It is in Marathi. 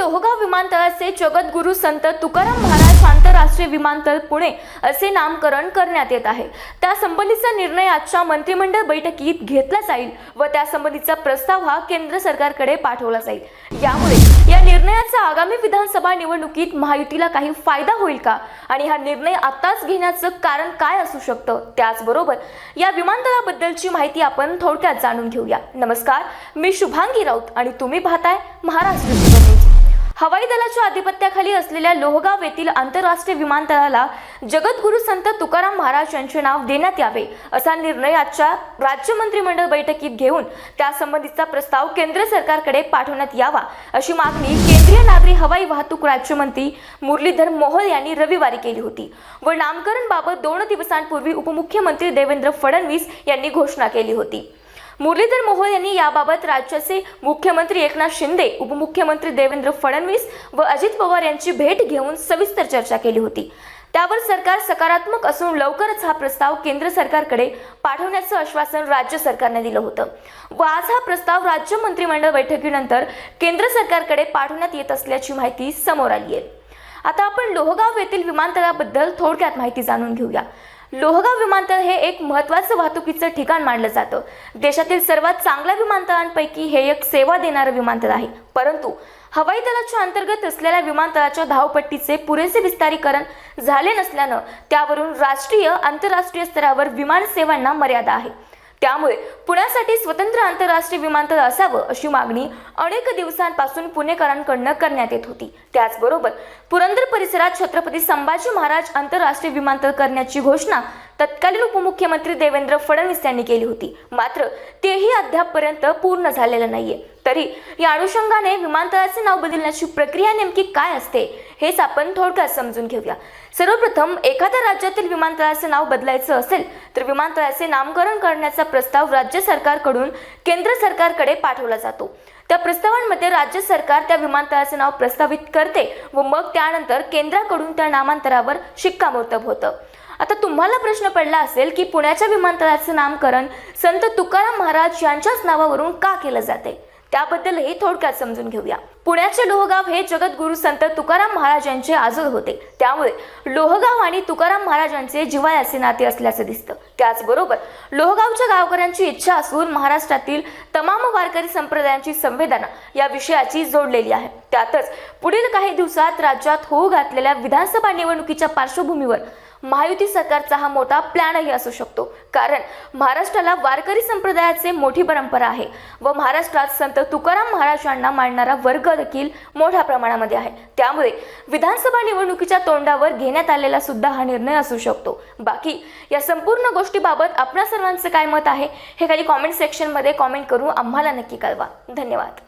लोहगाव विमानतळाचे जगद्गुरू संत तुकाराम महाराज आंतरराष्ट्रीय विमानतळ पुणे असे नामकरण करण्यात येत आहे. त्यासंबंधीचा निर्णय आजच्या मंत्रिमंडळ बैठकीत घेतला जाईल व त्यासंबंधीचा प्रस्ताव हा केंद्र सरकारकडे पाठवला जाईल. यामुळे या निर्णयाचा आगामी विधानसभा निवडणुकीत महायुतीला काही फायदा होईल का? आणि हा निर्णय आताच घेण्याचं कारण काय असू शकतं? त्याचबरोबर या विमानतळाबद्दलची माहिती आपण थोडक्यात जाणून घेऊया. नमस्कार मी शुभांगी राऊत आणि तुम्ही पाहताय महाराष्ट्र. हवाई दलाच्या आधिपत्याखाली असलेल्या लोहगाव येथील आंतरराष्ट्रीय विमानतळाला जगद्गुरू संत तुकाराम महाराज यांचे नाव देण्यात यावे असा निर्णय आजच्या राज्य मंत्रिमंडळ बैठकीत घेऊन त्यासंबंधीचा प्रस्ताव केंद्र सरकारकडे पाठवण्यात यावा अशी मागणी केंद्रीय नागरी हवाई वाहतूक राज्यमंत्री मुरलीधर मोहोळ यांनी रविवारी केली होती व नामकरण बाबत दोन दिवसांपूर्वी उपमुख्यमंत्री देवेंद्र फडणवीस यांनी घोषणा केली होती. मुरलीधर मोहोळ यांनी याबाबत राज्याचे मुख्यमंत्री एकनाथ शिंदे उपमुख्यमंत्री देवेंद्र फडणवीस व अजित पवार यांची भेट घेऊन सविस्तर चर्चा केली होती. त्यावर सरकार सकारात्मक असून लवकरच हा प्रस्ताव केंद्र सरकारकडे पाठवण्याचं आश्वासन राज्य सरकारने दिलं होतं. व आज हा प्रस्ताव राज्य मंत्रिमंडळ बैठकीनंतर केंद्र सरकारकडे पाठवण्यात येत असल्याची माहिती समोर आली आहे. आता आपण लोहगाव येथील विमानतळाबद्दल थोडक्यात माहिती जाणून घेऊया. लोहगाव विमानतळ हे एक महत्त्वाचं वाहतुकीचं ठिकाण मानलं जातं. देशातील सर्वात चांगल्या विमानतळांपैकी हे एक सेवा देणारं विमानतळ आहे. परंतु हवाई दलाच्या अंतर्गत असलेल्या विमानतळाच्या धावपट्टीचे पुरेसे विस्तारीकरण झाले नसल्यानं त्यावरून राष्ट्रीय आंतरराष्ट्रीय स्तरावर विमान सेवांना मर्यादा आहे. त्यामुळे पुण्यासाठी स्वतंत्र आंतरराष्ट्रीय विमानतळ असावं अशी मागणी अनेक दिवसांपासून पुणेकरांकडनं करण्यात येत होती. त्याचबरोबर पुरंदर परिसरात छत्रपती संभाजी महाराज आंतरराष्ट्रीय विमानतळ करण्याची घोषणा तत्कालीन उपमुख्यमंत्री देवेंद्र फडणवीस यांनी केली होती. मात्र तेही अद्यापपर्यंत पूर्ण झालेलं नाहीये. तरी या अनुषंगाने विमानतळाचे नाव बदलण्याची प्रक्रिया नेमकी काय असते? हेच आपण थोडक्यात समजून घेऊया. सर्वप्रथम एखाद्या राज्यातील विमानतळाचे नाव बदलायचं असेल तर विमानतळाचे नामकरण करण्याचा प्रस्ताव राज्य सरकारकडून केंद्र सरकारकडे पाठवला जातो. त्या प्रस्तावांमध्ये राज्य सरकार त्या विमानतळाचे नाव प्रस्तावित करते व मग त्यानंतर केंद्राकडून त्या नामांतरावर शिक्कामोर्तब होतं. आता तुम्हाला प्रश्न पडला असेल की पुण्याच्या विमानतळाचं नामकरण संत तुकाराम महाराज यांच्याच नावावरून का केलं जाते? त्याबद्दलही थोडक्यात समजून घेऊया. पुण्याचे लोहगाव हे जगद्गुरु संत तुकाराम महाराजांचे आजोळ होते. त्यामुळे लोहगाव आणि तुकाराम महाराजांचे जिवायाचे नाते असल्याचं दिसतं. त्याचबरोबर लोहगावच्या गावकऱ्यांची इच्छा असून महाराष्ट्रातील तमाम वारकरी संप्रदायांची संवेदना या विषयाची जोडलेली आहे. त्यातच पुढील काही दिवसात राज्यात होऊ घातलेल्या विधानसभा निवडणुकीच्या पार्श्वभूमीवर महायुती सरकारचा हा मोठा प्लॅनही असू शकतो. कारण महाराष्ट्राला वारकरी संप्रदायाचे मोठी परंपरा आहे व महाराष्ट्रात संत तुकाराम महाराजांना मानणारा वर्ग देखील मोठ्या प्रमाणामध्ये आहे. त्यामुळे विधानसभा निवडणुकीच्या तोंडावर घेण्यात आलेला सुद्धा हा निर्णय असू शकतो. बाकी या संपूर्ण गोष्टीबाबत आपणा सर्वांचं काय मत आहे हे खाली कॉमेंट सेक्शनमध्ये कॉमेंट करून आम्हाला नक्की कळवा. धन्यवाद.